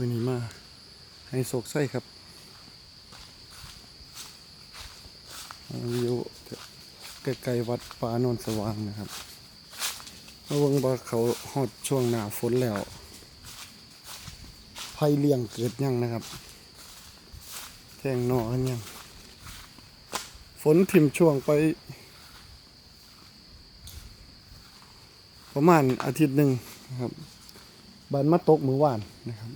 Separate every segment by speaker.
Speaker 1: มือนี้มาให้โศกไส้ครับวิวใกล้ๆวัดป่านนสว่างนะครับมาเบิ่งว่าเขาฮอดช่วงหน้าฝนแล้วภัยเลี้ยงเกิดยังนะครับ แทงหนอกันยังฝนถิ่มช่วงไป ประมาณอาทิตย์หนึ่งนะครับบันมาตกมือวานนะครับ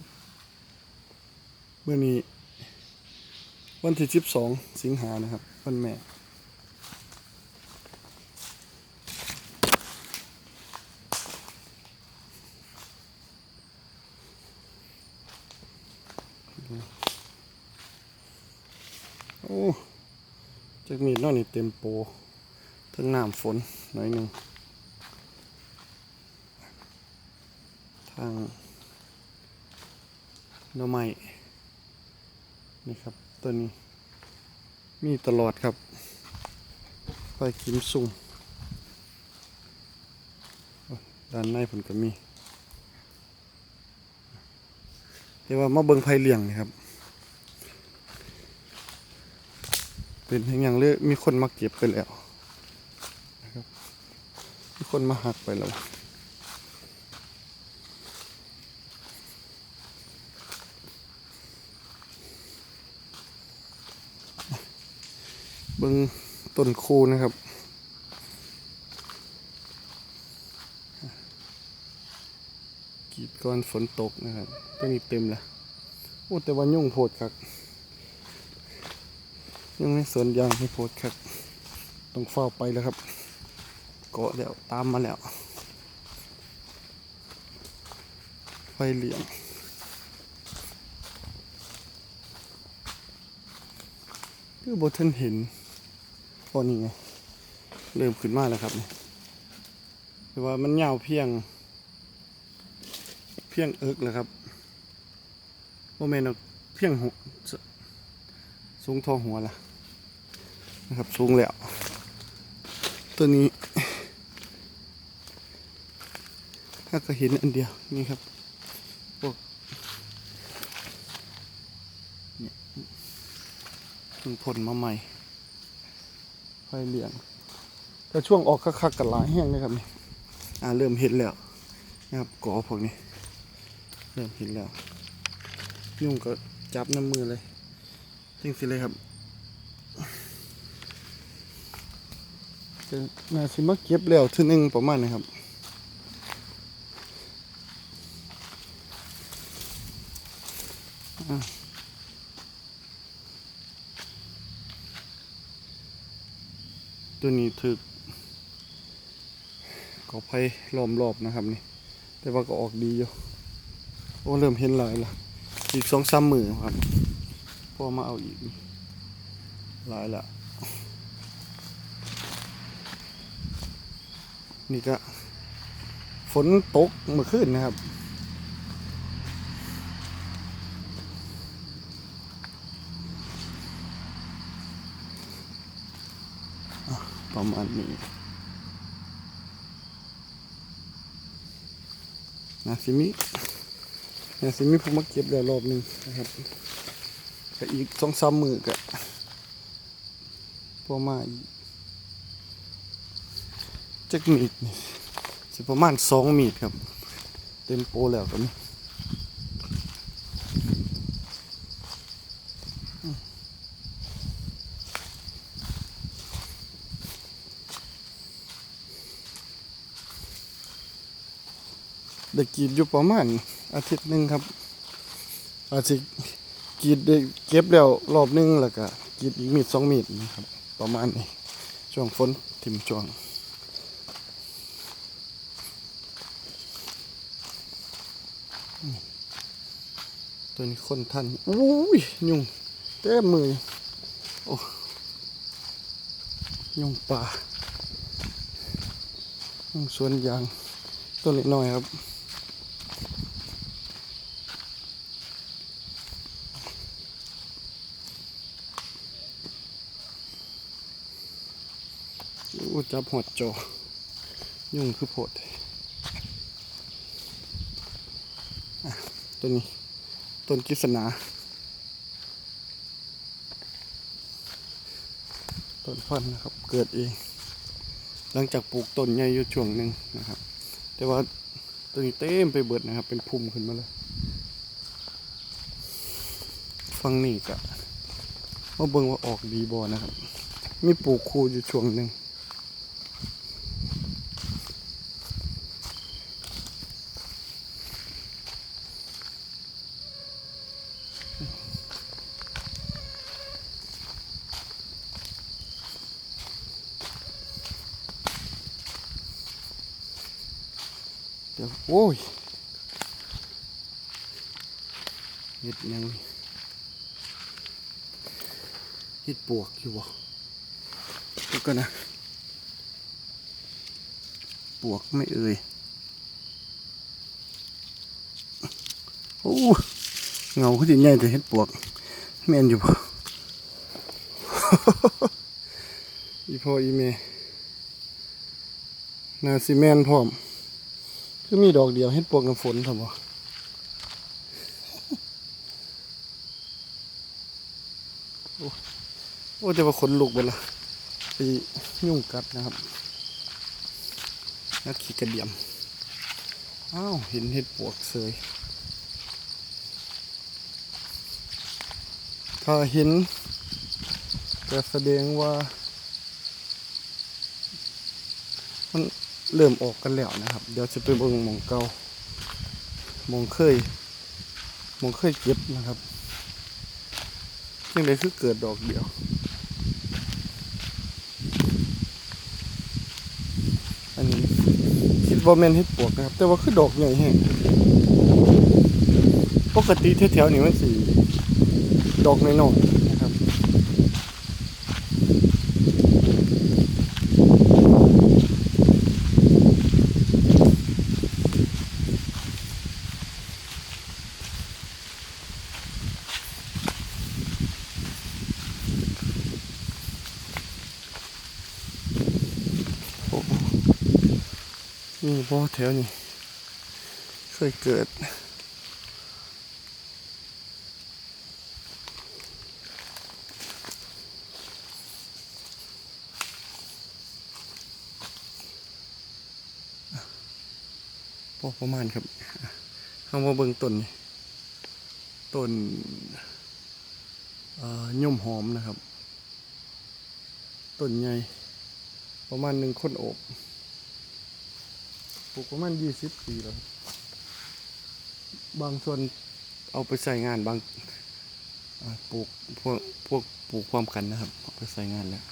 Speaker 1: เมื่อนี้ วันที่12สิงหานะครับ วันแม่ โอ้จากมีดน้อนี่เต็มโปทั้งน้ำฝนหน่อยหนึ่งทางหน่อไม้ นี่ครับตัวนี้ มีตลอดครับไปกิมซุ่มด้านในผมก็มีเรียกว่ามาเบิงไผ่เหลี้ยงนี่ครับ เป็นเพียงอย่างเลยมีคนมาเก็บไปแล้วนะครับมีคนมาหักไปแล้ว เบิ้งต้นคูนะครับ กีดก่อนฝนตกนะครับตัวนี้เต็มล้วโอ้แต่ว่ายุ่งโพดครับยุ่งในสวนยางให้โพดครับต้องเฝ้าไปแล้วครับ เกาะแล้วตามมาแล้วไฟเหลี่ยมคือบทันเห็น พอนี่ไงเริ่มขึ้นมาแล้วครับนี่แต่ว่ามันยาวเพียง เพียงเอิกแล้วครับโมเมนเพียงหัวสูงทอหัวละนะครับสูงแล้ว ตัวนี้ ถ้าก็เห็นอันเดียวนี่ครับพวกเนี่ยเพิ่งพ่นมาใหม่ ไฟเหลี่ยงแต่ช่วงออกคักๆกับหลายแห้งนะครับนี่อ่าเริ่มเห็นแล้วนะครับกอพวกนี้เริ่มเห็นแล้ว ยุ่งก็จับน้ำมือเลยจริงสิเลยครับจะน่าสิมาเก็บแล้วทีนึงประมาณนะครับ ตัวนี้ถึกก็ไผ่ล้อมรอบนะครับนี่ แต่ว่าก็ออกดีอยู่โอ้เริ่มเห็นหลายละอีกสองสามมือครับพ่อมาเอาอีกหลายละนี่ก็ฝนตกเมื่อคืนนะครับ อะ ประมาณนี้นาซิมินาซิมิผมมาเก็บแล้วรอบหนึ่งนะครับก็อีกสองสามมือก็พอมาอีกจักมีดสิประมาณสองมีดครับ เต็มโปแล้วกัน ได้กีดอยู่ประมาณอาทิตย์หนึ่งครับ อาจจะกีดได้เก็บแล้วรอบหนึงแล้วก็กีดอีกมีดสองมีดนะครับ ประมาณนี้ช่วงฝนถิ่มช่วงตัวนี้คนทันอุ้ยยุงเต็มมือโอ้ยุงป่ายุงสวนยางตัวเล็กน้อยครับ อู้ จับหอดจอยุงคือโพดอะตัวนี้ต้นกิษณาต้นพันนะครับ เกิดเอง หลังจากปลูกต้นใหญ่อยู่ช่วงหนึ่งนะครับ แต่ว่าตัวนี้เต็มไปเบิดนะครับ เป็นพุ่มขึ้นมาเลยฟังนี่กะมาเบิ่งว่าออกดีบ่นะครับ มีปลูกคูอยู่ช่วงหนึ่ง ดี๋ยวโอ้ยเห็ดยังเห็ดปวกอยู่บ่ดูกันนะ ปวกไม่เอ่ยโอ้เงาเขาจะใหญ่แต่เห็ดปวกแม่นอยู่บ่อีพ่ออีเมนาซีแมนพร้อม คือมีดอกเดียวเฮ็ดปวกน้ำฝนทำบ่โอ้โอ้จะว่าขนลุกไปละไปยุ่งกัดนะครับนักขี่กระเดียม อ้าวเห็นเห็ดปวกเสยถ้าเห็นก็แสดงว่า มัน เริ่มออกกันแล้วนะครับ เดี๋ยวจะไปเบิ่งมองเก่ามองเคยมองเคยเก็บนะครับยังไงคือเกิดดอกเดียว อันนี้คิดว่าแมนเฮ็ดปวกนะครับ แต่ว่าคือดอกใหญ่แห้งปกติแถวๆนี้มันสีดอกน้อยๆนะครับ โอ้ นี่บ่แถวนี้เคยเกิดพอประมาณครับเอามาเบิงต้นต้นเอ่อย่มหอมนะครับ ต้นใหญ่ ประมาณหนึ่งคนโอบ ปลูกประมาณยี่สิบปีแล้ว บางส่วนเอาไปใส่งานบางอ่าปลูกพวกพวกปลูกความกันนะครับ เอาไปใส่งานแล้ว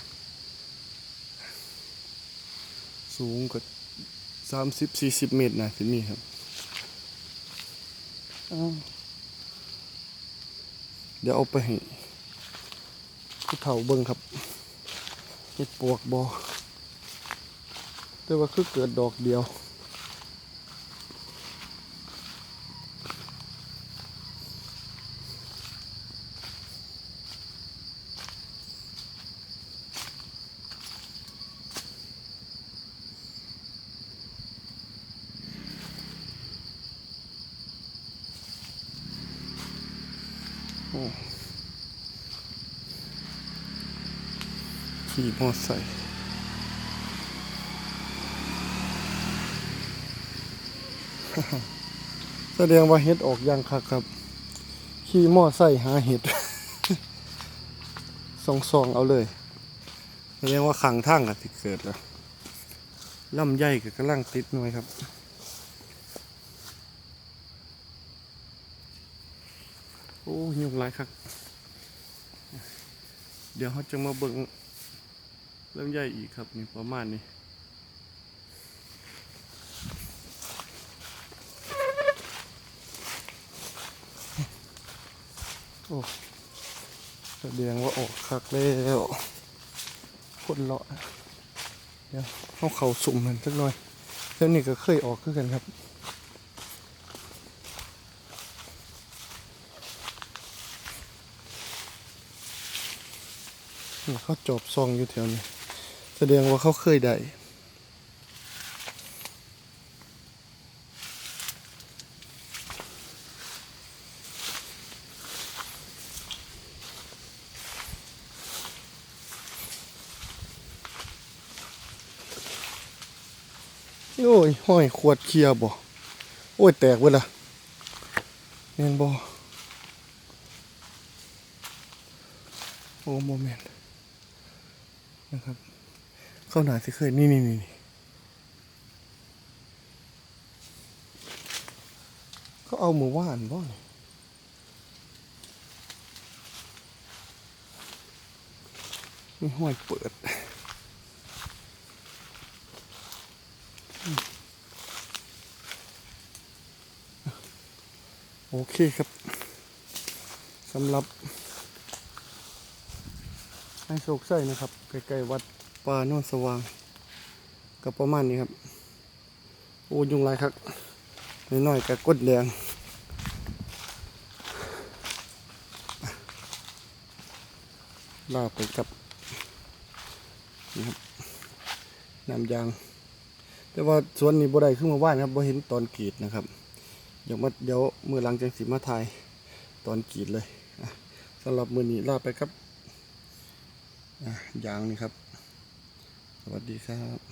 Speaker 1: สูงกว่าสามสิบสี่สิบเมตรนะที่นี่ครับอ้าวเดี๋ยวเอาไปให้ผู้เฒ่าเบิ่งครับเห็ดปวกบอแต่ว่าคือเกิดดอกเดียว ขี่มอไซค์แสดงว่าเห็ดออกยังคักครับ ขี่มอไซค์หาเห็ดซองซองๆเอาเลยแสดงว่าขังทางกับที่เกิดแล้วล่ำใหญ่กับกำลังติดหน่อยครับ อ้ยุ่งหลายครับ เดี๋ยวเขาจะมาเบิ่งเริ่มใหญ่อีกครับนี่ประมาณนี้โอ้แสดงว่าออกคักแล้วคนเลาะเดี๋ยวเขาเขาสุ่มเหมันสักหน่อยแล้วนี่ก็เคยออกคือกันครับ เขาจบซองอยู่แถวนี้แสดงว่าเขาเคยได้โอ้ยห้อยขวดเคลียบ่ โอ้ย แตกเว้ยล่ะเมนบ่ โอ้โมเมนต์ นะครับ เข้าหนาสิเคยนี่นี่นี่เขาเอามือว่านบ่นี่มีห้อยเปิดโอเคครับสำหรับ ให้โศกไส้นะครับใกล้ๆวัดป่าโนนสว่าง กับประมาณนี้ครับ โอ้ยุงลายครับน้อยๆกับกดแดงลาไปกับนี่ครับน้ำยาง แต่ว่าสวนนี้บ่ได้ขึ้นมาว่านครับบ่เห็นตอนกรีดนะครับเดี๋ยวมาเดี๋ยวมือหลังจังสีมาถ่ายตอนกรีดเลยสำหรับมือนี้ลาไปครับ ยางนี่ครับ สวัสดีครับ